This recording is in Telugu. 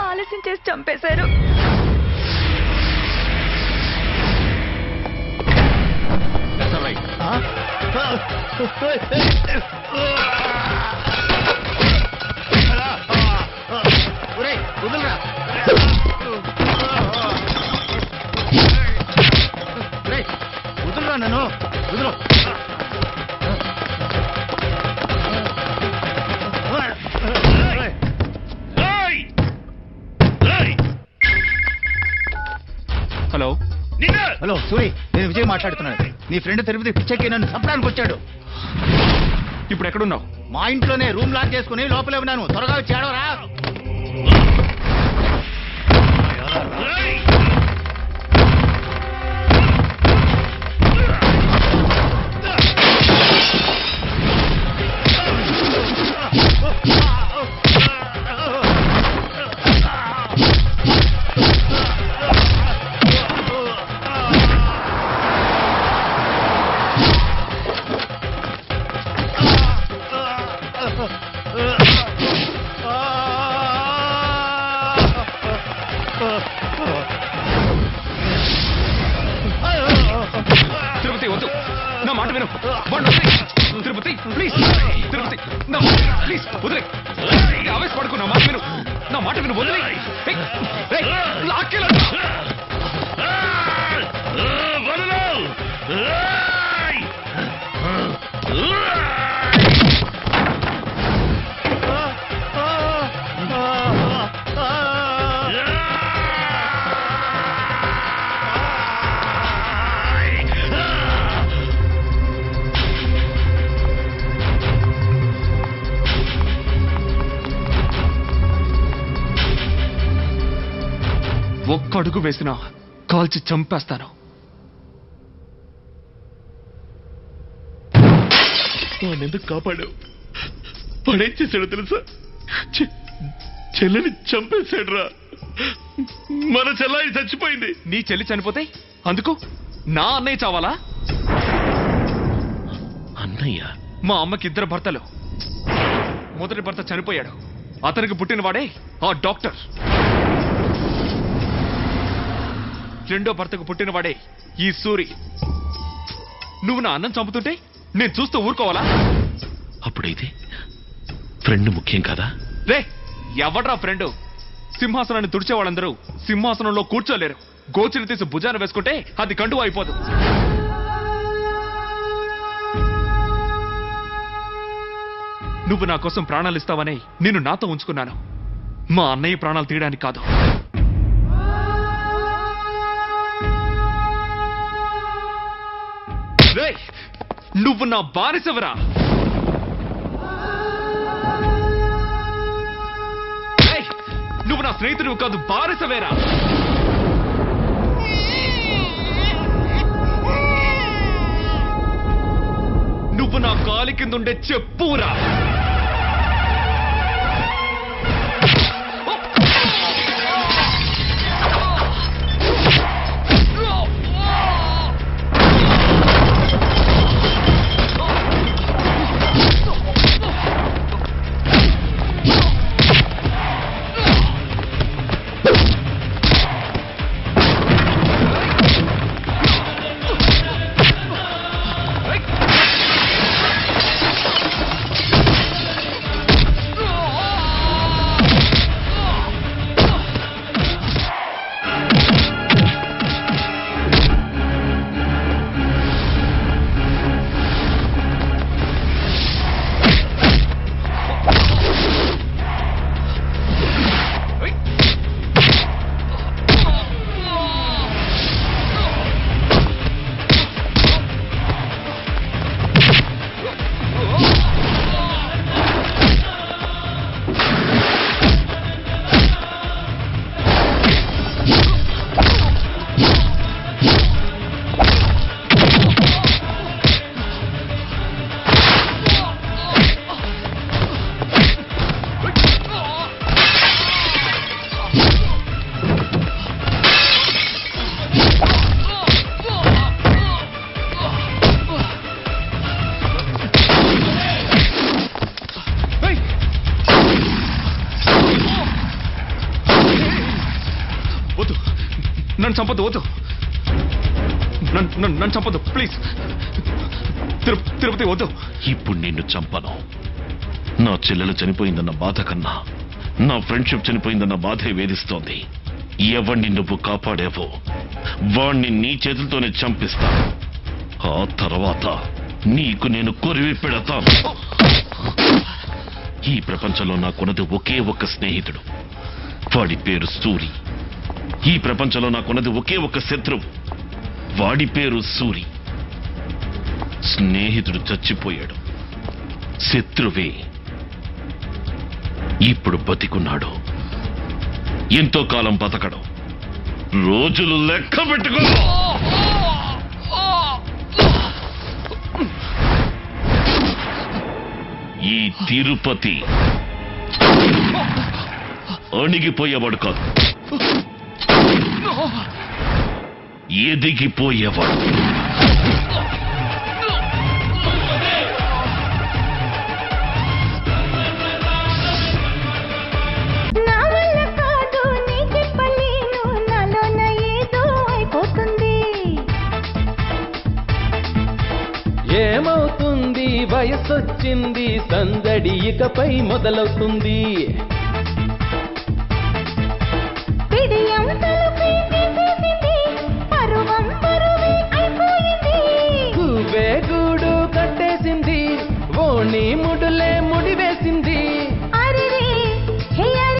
ఆలస్యం చేసి చంపేశారు. నన్ను. వదలు. హలో సూరి నేను విజయ్ మాట్లాడుతున్నాను. నీ ఫ్రెండ్ తిరుపతి పిచ్చెక్కి నన్ను చంపడానికి వచ్చాడు. ఇప్పుడు ఎక్కడున్నావు? మా ఇంట్లోనే రూమ్ లాక్ చేసుకుని లోపలే ఉన్నాను. త్వరగా వచ్చి ఏడవరా. ప్లీజ్ తిరుపతి. నా ప్లీజ్ వదిలే. ఆవేశపడుకో నా మాట విను. నా మాట విను. వదిలే. లాక్కెళ్ళ ఒక్క అడుగు వేసినా కాల్చి చంపేస్తాను. వాడిని కాపాడావు? చేశాడో తెలుసా? చెల్లెని చంపేశాడు రా మన చెల్లాయి చచ్చిపోయింది. నీ చెల్లి చనిపోతే? అందుకు నా అన్నయ్య చావాలా? అన్నయ్య? మా అమ్మకి ఇద్దరు భర్తలు. మొదటి భర్త చనిపోయాడు. అతనికి పుట్టినవాడే ఆ డాక్టర్. రెండో భర్తకు పుట్టినవాడే ఈ సూరి. నువ్వు నా అన్నం చంపుతుంటే నేను చూస్తూ ఊరుకోవాలా? అప్పుడైతే ఫ్రెండ్ ముఖ్యం కదా? రే ఎవడ్రా ఫ్రెండ్? సింహాసనాన్ని తుడిచే వాళ్ళందరూ సింహాసనంలో కూర్చోలేరు. గోచిని తీసి భుజాన వేసుకుంటే అది కండువా అయిపోదు. నువ్వు నా కోసం ప్రాణాలు ఇస్తావని నేను నాతో ఉంచుకున్నాను. మా అన్నయ్య ప్రాణాలు తీయడానికి కాదు. నువ్వు నా బానిసవరా. నువ్వు నా స్నేహితుడు కాదు బానిసవేరా. నువ్వు నా కాలి కిందుండే చెప్పురా. నన్ను చంపదు వద్దు. నన్ను నన్ను- నన్ను ప్లీజ్ తిరు తిరుపతి వద్దు. ఇప్పుడు నిన్ను చంపను. నా చెల్లెలు చనిపోయిందన్న బాధ కన్నా నా ఫ్రెండ్షిప్ చనిపోయిందన్న బాధే వేధిస్తోంది. ఎవణ్ణి నువ్వు కాపాడావో వాణ్ణి నీ చేతులతోనే చంపిస్తా. ఆ తర్వాత నీకు నేను కొరివి పెడతాను. ఈ ప్రపంచంలో నాకున్నది ఒకే ఒక్క స్నేహితుడు. వాడి పేరు సూరి. ఈ ప్రపంచంలో నాకున్నది ఒకే ఒక్క శత్రువు. వాడి పేరు సూరి. స్నేహితుడు చచ్చిపోయాడు. శత్రువే ఇప్పుడు బతికున్నాడు. ఎంతో కాలం బతకడం. రోజులు లెక్క పెట్టుకో ఈ తిరుపతి అణిగిపోయేవాడు కాదు. ఎదిగిపోయేవాడు. ఏమవుతుంది? వయసొచ్చింది సందడి ఇకపై మొదలవుతుంది.